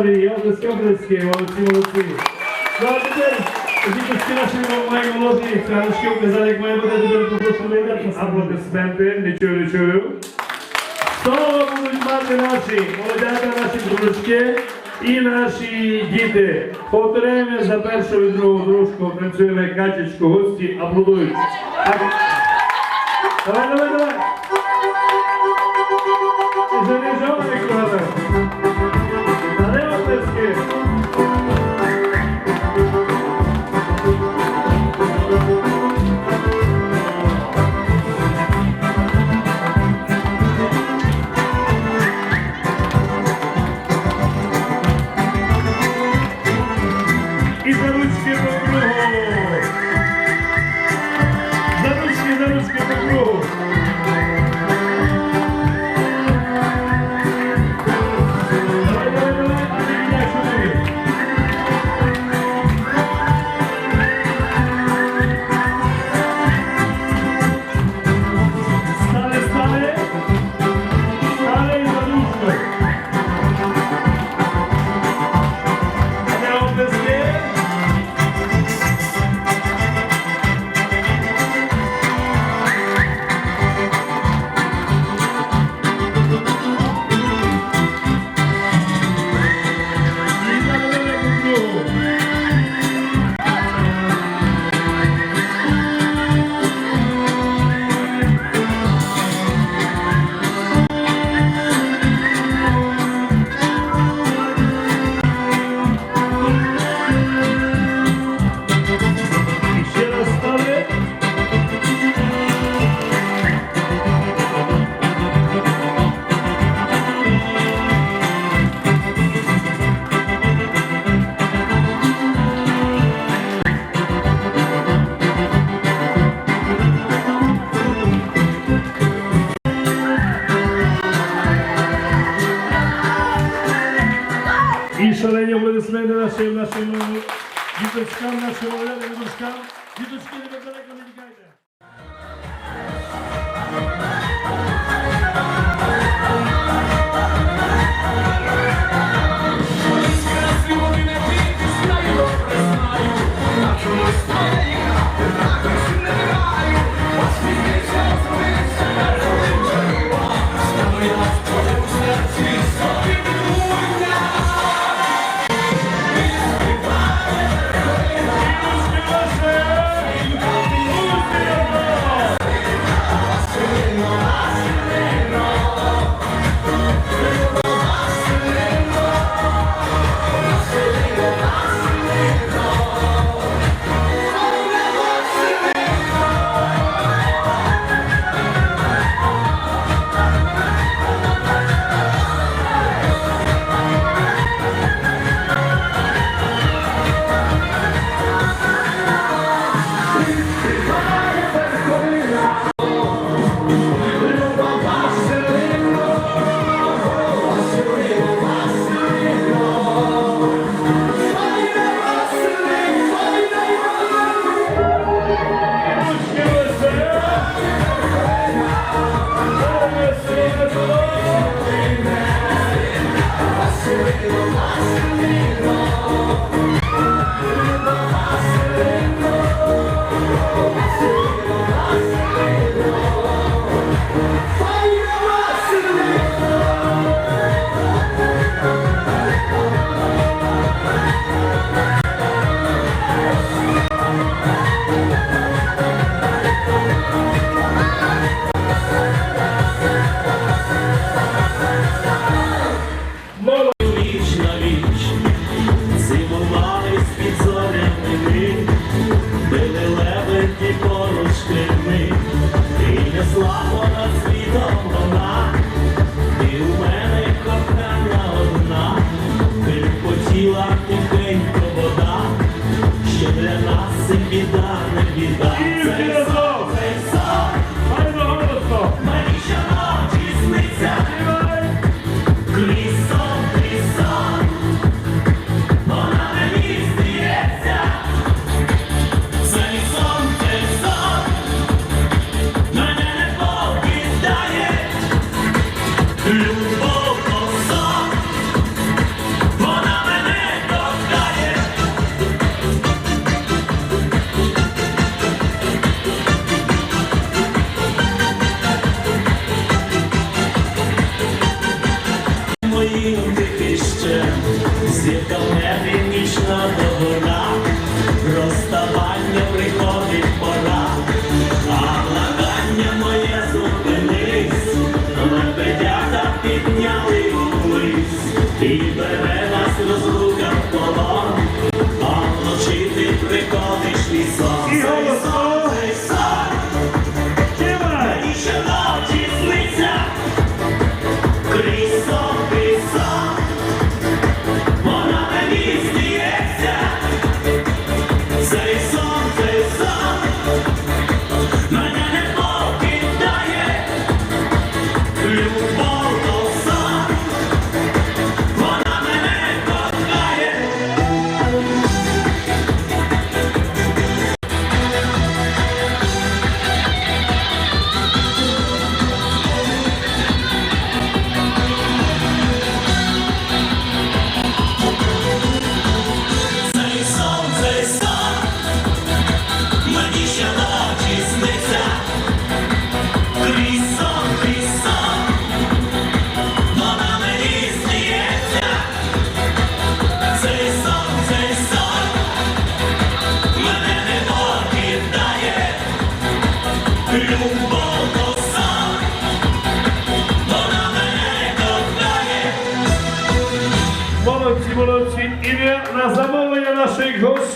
Wiktorii. Odeski, odeski, молодці, молодці. Ну, а тепер, діточки наші маємо молоді, трошки указали, як має бути, тепер попрошу вийдати аплодисменти, не чую, не чую. Слово будуть мати наші молодята, наші дружки і наші діти. Повторяємо за першу і другу дружку, танцюємо качечку, гості аплодують. А- Давай, давай, давай. Занижований кладе. Але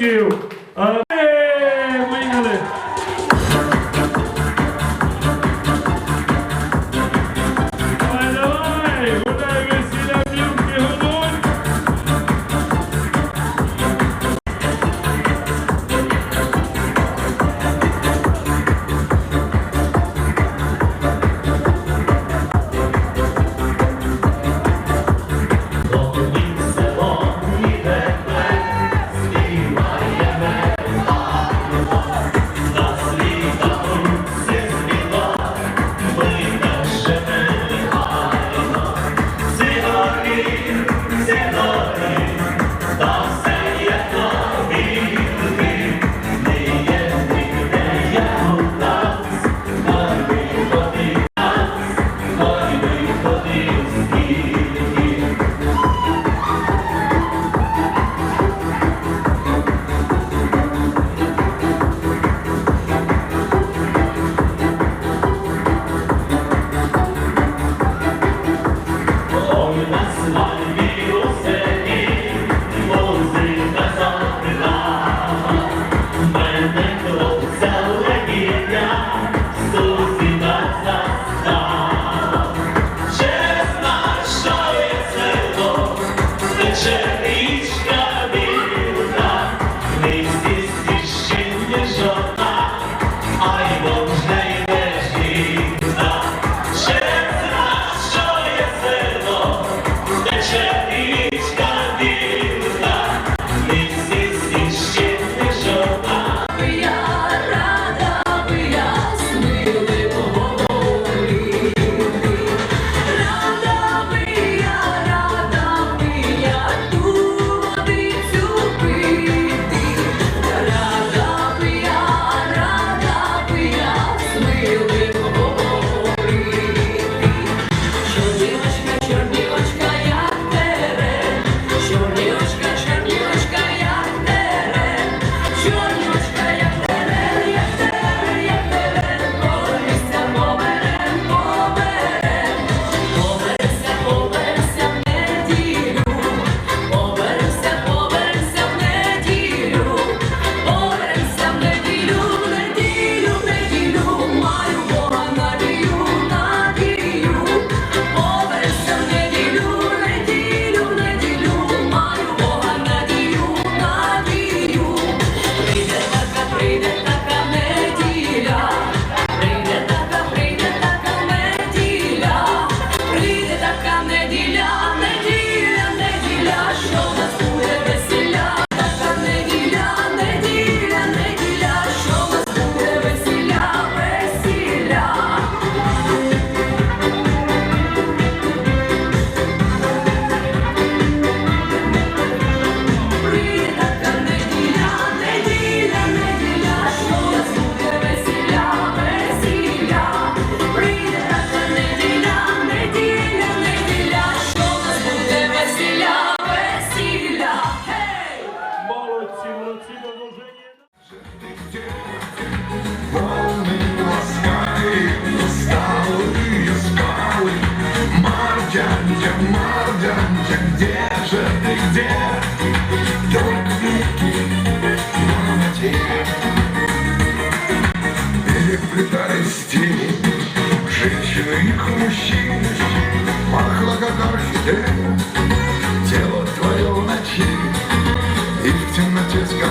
наших гостів.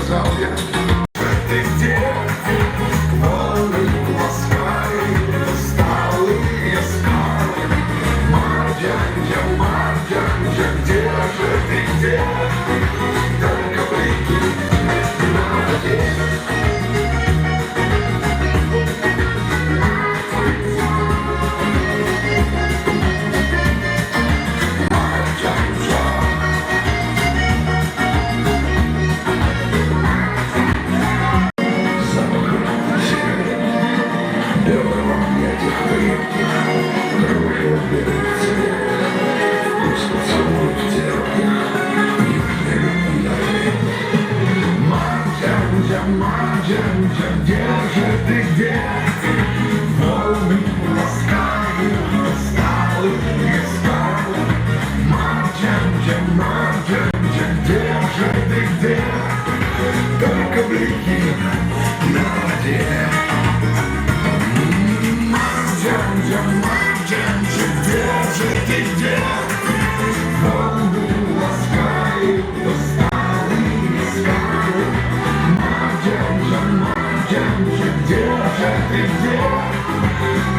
Yeah. Где же ты,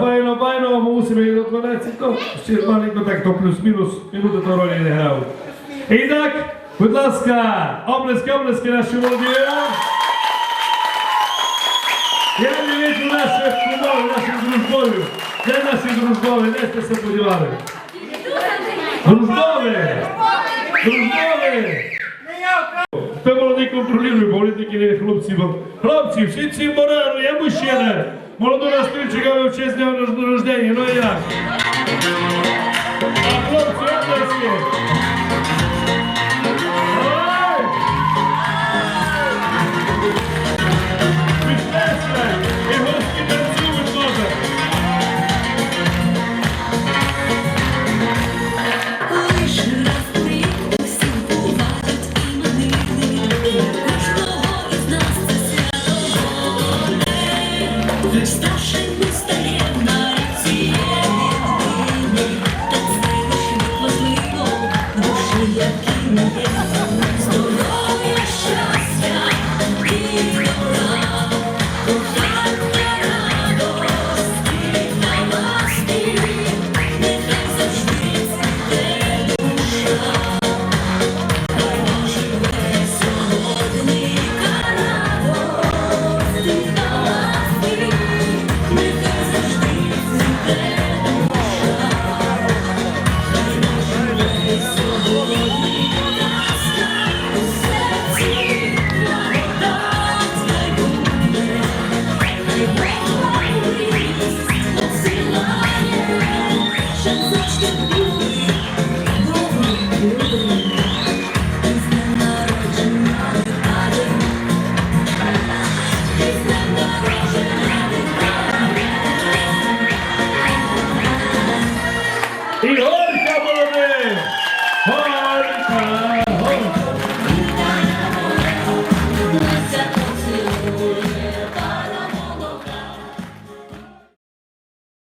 Файно, файно, ми мусимо її до 12, то ще маленько так, то плюс-мінус, минути то ролі не грав. І так, будь ласка, облески, облески наші молоді. Я не вижу наших кумов, наших дружбовів. Де наші дружбові? Де сте се подівали? Дружбові! Дружбові! Хто молодий контролює, політики не хлопці. бо- Хлопці, всі ці морали, я мужчина. Молоду нас тут в честь дня рождения. ну и? А хлопці!